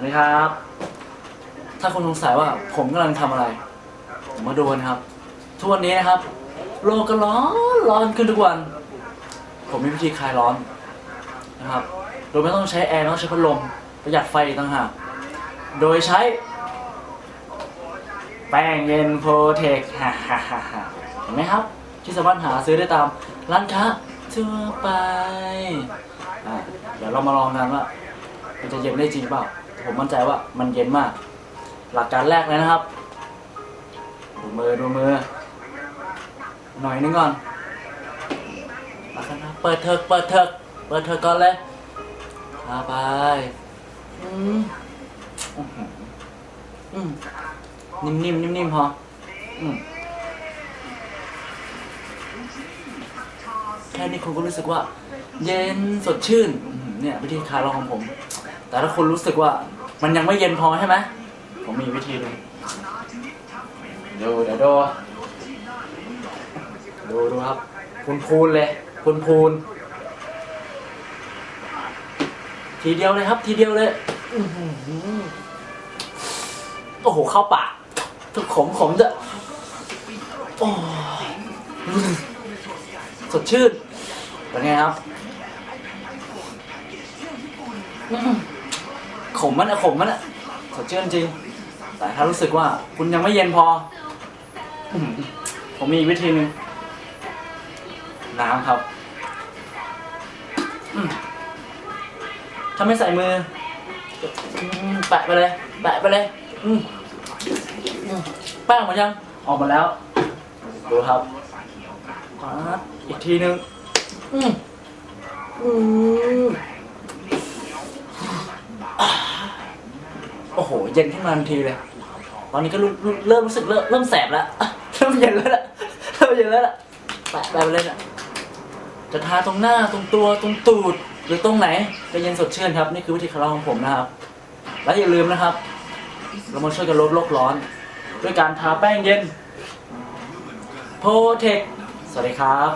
วัสดีครับ ถ้าคุณสงสัยว่าผมกำลังทำอะไร ผมมาดูกันครับ ทุกวันนี้นะครับ โลกก็ร้อนร้อนขึ้นทุกวัน ผมมีวิธีคลายร้อนนะครับ โดยไม่ต้องใช้แอร์ไม่ต้องใช้พัดลมประหยัดไฟอีกต่างหาก โดยใช้ แป้งเย็นโปรเทคฮ่าฮ่าฮ่าเห็นไหมครับ ที่สามารถหาซื้อได้ตามร้านค้าทั่วไปอะเดี๋ยวเรามาลองกันว่า มันจะเย็นได้จริงเปล่า ผมมั่นใจว่ามันเย็นมาก หลักการแรกเลยนะครับดูมือดูมือ หน่อยนึงก่อนมาครับเปิดเถิกเปิดเถิกเปิดเถิกก่อนเลยพาไปอืมอื้อหืออืมนิ่มๆนิ่มๆพออืมแค่นี้คุณก็รู้สึกว่า เย็นสดชื่นเนี่ยวิธีคลายร้อนของผม แต่ถ้าคุณรู้สึกว่ามันยังไม่เย็นพอใช่ไหมผมมีวิธีหนึงดูเดี๋ยวดูดูดูครับพูนพูนๆเลยพูนพูนๆทีเดียวเลยครับ ทีเดียวเลยอื้อหือโอ้โหเข้าปากทุกขมขมจะโอ้ยสดชื่นเป็นไงครับอื้อ ขมมันอะขมมันอะสดชื่นจริง แต่ถ้ารู้สึกว่าคุณยังไม่เย็นพอ ผมมีอีกวิธีหนึ่งน้ำครับถ้าไม่ใส่มือแปะไปเลยแปะไปเลยแป้งหมดยัง ออกมาแล้ว ดูครับอีกทีหนึ่งอืมอืมอ่า โอ้โห เย็นขึ้นมาทันทีเลย ตอนนี้ก็เริ่มรู้สึกเริ่มเริ่มแสบแล้ว เริ่มเย็นแล้วล่ะเริ่มเย็นแล้วล่ะแปะแปะไปเลยนะจะทาตรงหน้าตรงตัวตรงตูดหรือตรงไหนจะเย็นสดชื่นครับ นี่คือวิธีคลายร้อนของผมนะครับ และอย่าลืมนะครับ เรามาช่วยกันลดโลกร้อน ด้วยการทาแป้งเย็นโพเทคสวัสดีครับ